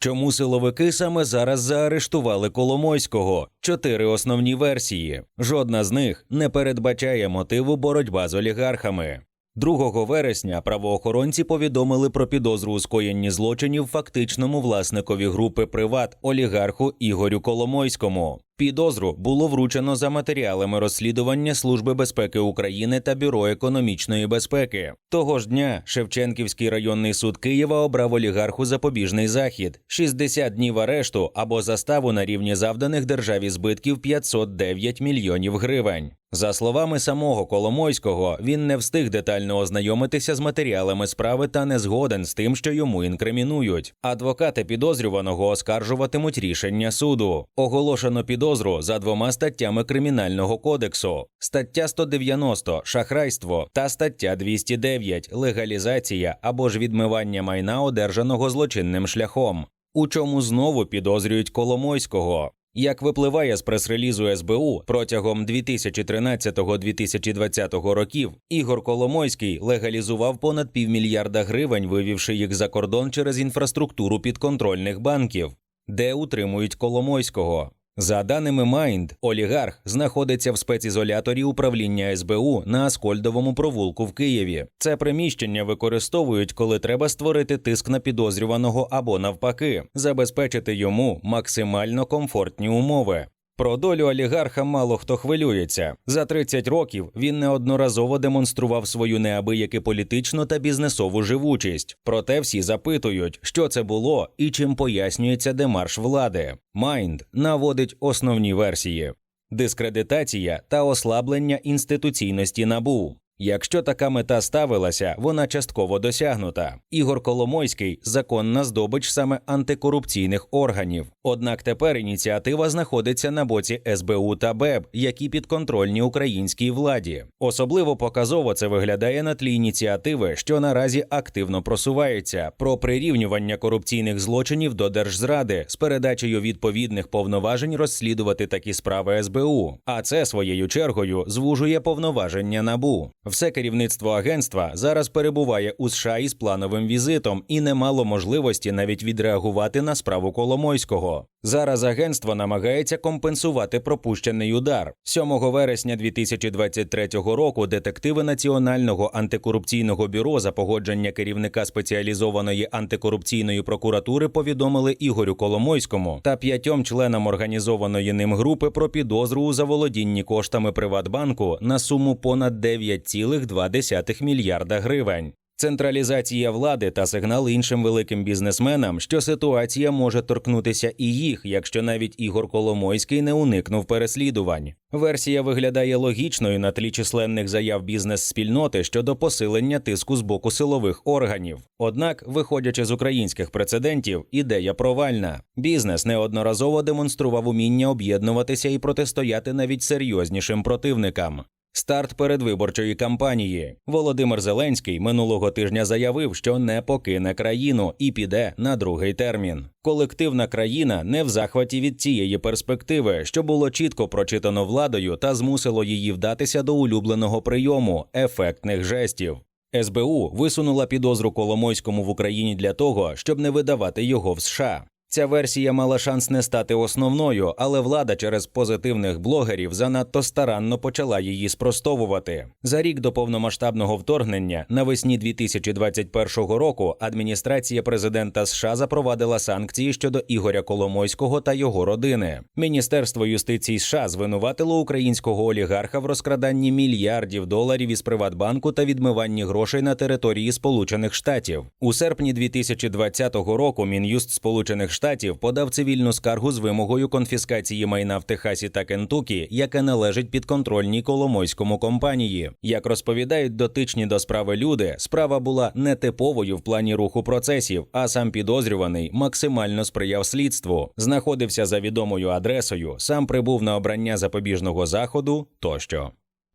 Чому силовики саме зараз заарештували Коломойського? Чотири основні версії. Жодна з них не передбачає мотиву боротьба з олігархами. 2 вересня правоохоронці повідомили про підозру у скоєнні злочинів фактичному власникові групи Приват олігарху Ігорю Коломойському. Підозру було вручено за матеріалами розслідування Служби безпеки України та Бюро економічної безпеки. Того ж дня Шевченківський районний суд Києва обрав олігарху запобіжний захід 60 днів арешту або заставу на рівні завданих державі збитків 509 мільйонів гривень. За словами самого Коломойського, він не встиг детально ознайомитися з матеріалами справи та не згоден з тим, що йому інкримінують. Адвокати підозрюваного оскаржуватимуть рішення суду. Оголошено підозру за двома статтями Кримінального кодексу: стаття 190 шахрайство та стаття 209 легалізація або ж відмивання майна, одержаного злочинним шляхом. У чому знову підозрюють Коломойського. Як випливає з прес-релізу СБУ, протягом 2013-2020 років Ігор Коломойський легалізував понад півмільярда гривень, вивівши їх за кордон через інфраструктуру підконтрольних банків, де утримують Коломойського. За даними Майнд, олігарх знаходиться в спецізоляторі управління СБУ на Аскольдовому провулку в Києві. Це приміщення використовують, коли треба створити тиск на підозрюваного або навпаки, забезпечити йому максимально комфортні умови. Про долю олігарха мало хто хвилюється. За 30 років він неодноразово демонстрував свою неабияки політичну та бізнесову живучість. Проте всі запитують, що це було і чим пояснюється демарш влади. Майнд наводить основні версії: дискредитація та ослаблення інституційності набу. Якщо така мета ставилася, вона частково досягнута. Ігор Коломойський законна здобич саме антикорупційних органів. Однак тепер ініціатива знаходиться на боці СБУ та БЕБ, які підконтрольні українській владі. Особливо показово це виглядає на тлі ініціативи, що наразі активно просувається про прирівнювання корупційних злочинів до держзради з передачею відповідних повноважень розслідувати такі справи СБУ. А це своєю чергою звужує повноваження набу. Все керівництво агентства зараз перебуває у США із плановим візитом і не мало можливості навіть відреагувати на справу Коломойського. Зараз агентство намагається компенсувати пропущений удар. 7 вересня 2023 року детективи Національного антикорупційного бюро за погодження керівника спеціалізованої антикорупційної прокуратури повідомили Ігорю Коломойському та п'ятьом членам організованої ним групи про підозру у заволодінні коштами Приватбанку на суму понад 9,2 мільярда гривень. Централізація влади та сигнал іншим великим бізнесменам, що ситуація може торкнутися і їх, якщо навіть Ігор Коломойський не уникнув переслідувань. Версія виглядає логічною на тлі численних заяв бізнес-спільноти щодо посилення тиску з боку силових органів. Однак, виходячи з українських прецедентів, ідея провальна. Бізнес неодноразово демонстрував уміння об'єднуватися і протистояти навіть серйознішим противникам. Старт передвиборчої кампанії Володимир Зеленський минулого тижня заявив, що не покине країну і піде на другий термін. Колективна країна не в захваті від цієї перспективи, що було чітко прочитано владою та змусило її вдатися до улюбленого прийому ефектних жестів. СБУ висунула підозру Коломойському в Україні для того, щоб не видавати його в США. Ця версія мала шанс не стати основною, але влада через позитивних блогерів занадто старанно почала її спростовувати. За рік до повномасштабного вторгнення навесні 2021 року адміністрація президента США запровадила санкції щодо Ігоря Коломойського та його родини. Міністерство юстиції США звинуватило українського олігарха в розкраданні мільярдів доларів із Приватбанку та відмиванні грошей на території Сполучених Штатів. У серпні 2020 року Мін'юст Сполучених Штатів подав цивільну скаргу з вимогою конфіскації майна в Техасі та Кентукі, яке належить підконтрольній Коломойському компанії. Як розповідають дотичні до справи люди, справа була нетиповою в плані руху процесів, а сам підозрюваний максимально сприяв слідству, знаходився за відомою адресою, сам прибув на обрання запобіжного заходу тощо.